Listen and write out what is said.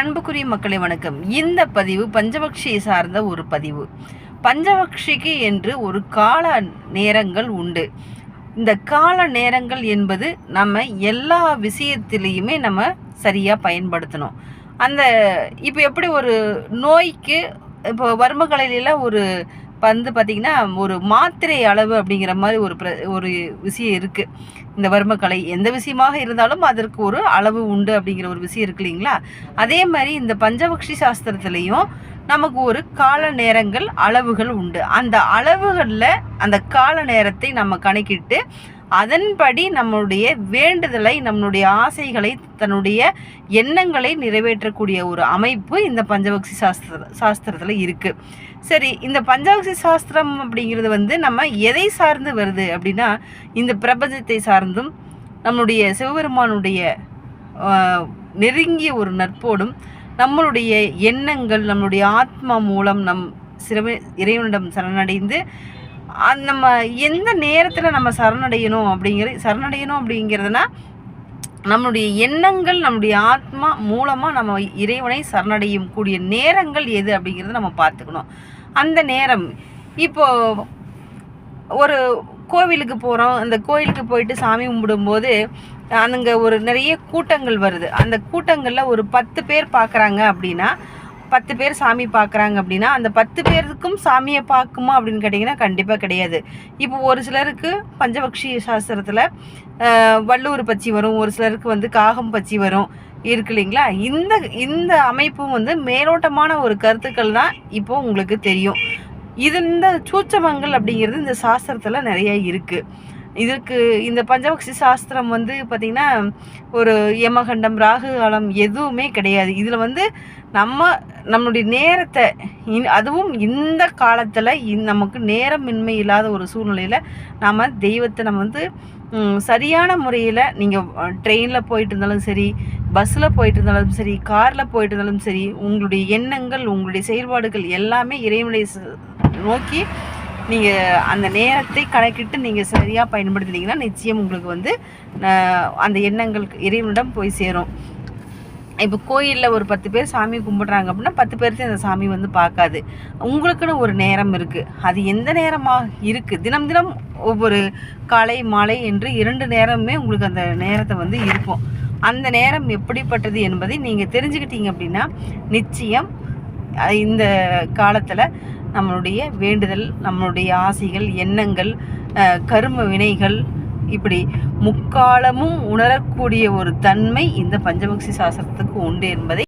அன்புக்குரிய மக்களை வணக்கம். இந்த பதிவு பஞ்சபக்ஷியை சார்ந்த ஒரு பதிவு. பஞ்சபக்ஷிக்கு என்று ஒரு கால நேரங்கள் உண்டு. இந்த கால நேரங்கள் என்பது நம்ம எல்லா விஷயத்திலையுமே நம்ம சரியாக பயன்படுத்தணும். அந்த இப்போ எப்படி ஒரு நோய்க்கு இப்போ வர்மக்கலையில ஒரு வந்து பார்த்திங்கன்னா ஒரு மாத்திரை அளவு அப்படிங்கிற மாதிரி ஒரு பிர ஒரு விஷயம் இருக்குது இந்த வர்மக்கலை எந்த விஷயமாக இருந்தாலும் அதற்கு ஒரு அளவு உண்டு அப்படிங்கிற ஒரு விஷயம் இருக்கு இல்லைங்களா? அதே மாதிரி இந்த பஞ்சபக்ஷி சாஸ்திரத்துலேயும் நமக்கு ஒரு கால நேரங்கள் அளவுகள் உண்டு. அந்த அளவுகளில் அந்த கால நேரத்தை நம்ம கணக்கிட்டு அதன்படி நம்மளுடைய வேண்டுதலை நம்மளுடைய ஆசைகளை தன்னுடைய எண்ணங்களை நிறைவேற்றக்கூடிய ஒரு அமைப்பு இந்த பஞ்சபக்ஷி சாஸ்திர சாஸ்திரத்தில் இருக்குது சரி இந்த பஞ்சபக்ஷி சாஸ்திரம் அப்படிங்கிறது வந்து நம்ம எதை சார்ந்து வருது அப்படின்னா இந்த பிரபஞ்சத்தை சார்ந்தும் நம்மளுடைய சிவபெருமானுடைய நெருங்கிய ஒரு நட்போடும் நம்மளுடைய எண்ணங்கள் நம்மளுடைய ஆத்மா மூலம் நம் சிறுவ இறைவனிடம் சரணடைந்து நம்ம எந்த நேரத்தில் நம்ம சரணடையணும் அப்படிங்கிற சரணடையணும் அப்படிங்கிறதுனா நம்மளுடைய எண்ணங்கள் நம்முடைய ஆத்மா மூலமாக நம்ம இறைவனை சரணடையும் கூடிய நேரங்கள் எது அப்படிங்கிறத நம்ம பார்த்துக்கணும். அந்த நேரம் இப்போ ஒரு கோவிலுக்கு போகிறோம் அந்த கோயிலுக்கு போயிட்டு சாமி கும்பிடும்போது அங்கே ஒரு நிறைய கூட்டங்கள் வருது. அந்த கூட்டங்களில் ஒரு பத்து பேர் பார்க்குறாங்க அப்படின்னா பத்து பேர் சாமி பார்க்குறாங்க அப்படின்னா அந்த பத்து பேருக்கும் சாமியை பார்க்குமா அப்படின்னு கேட்டிங்கன்னா கண்டிப்பாக கிடையாது. இப்போ ஒரு சிலருக்கு பஞ்சபக்ஷி சாஸ்திரத்தில் வள்ளூர் பச்சி வரும். ஒரு சிலருக்கு வந்து காகம் பச்சி வரும். இருக்கு இல்லைங்களா? இந்த இந்த அமைப்பும் வந்து மேலோட்டமான ஒரு கருத்துக்கள் தான் இப்போ உங்களுக்கு தெரியும். இது இந்த சூச்சமங்கள் அப்படிங்கிறது இந்த சாஸ்திரத்தில் நிறைய இருக்குது இதுக்கு இந்த பஞ்சபக்ஷி சாஸ்திரம் வந்து பார்த்திங்கன்னா ஒரு யமகண்டம் ராகு காலம் எதுவுமே கிடையாது. இதில் வந்து நம்ம நம்மளுடைய நேரத்தை இன்- அதுவும் இந்த காலத்தில் நமக்கு நேரமின்மை இல்லாத ஒரு சூழ்நிலையில் நாம் தெய்வத்தை நம்ம வந்து சரியான முறையில் நீங்கள் ட்ரெயினில் போயிட்டு இருந்தாலும் சரி பஸ்ஸில் போயிட்டு இருந்தாலும் சரி காரில் போயிட்டு இருந்தாலும் சரி உங்களுடைய எண்ணங்கள் உங்களுடைய செயல்பாடுகள் எல்லாமே இறைவனை நோக்கி நீங்கள் அந்த நேரத்தை கணக்கிட்டு நீங்கள் சரியாக பயன்படுத்தினீங்கன்னா நிச்சயம் உங்களுக்கு வந்து அந்த எண்ணங்கள் இறைவனிடம் போய் சேரும். இப்போ கோயிலில் ஒரு பத்து பேர் சாமி கும்பிட்றாங்க அப்படின்னா பத்து பேர்த்தையும் அந்த சாமி வந்து பார்க்காது. உங்களுக்குன்னு ஒரு நேரம் இருக்குது அது எந்த நேரமாக இருக்குது தினம் தினம் ஒவ்வொரு காலை மாலை என்று இரண்டு நேரமுமே உங்களுக்கு அந்த நேரத்தை வந்து இருக்கும். அந்த நேரம் எப்படிப்பட்டது என்பதை நீங்கள் தெரிஞ்சுக்கிட்டீங்க அப்படின்னா நிச்சயம் இந்த காலத்தில் நம்மளுடைய வேண்டுதல் நம்மளுடைய ஆசைகள் எண்ணங்கள் கரும வினைகள் இப்படி முக்காலமும் உணரக்கூடிய ஒரு தன்மை இந்த பஞ்சபக்ஷி சாஸ்திரத்துக்கு உண்டு என்பதை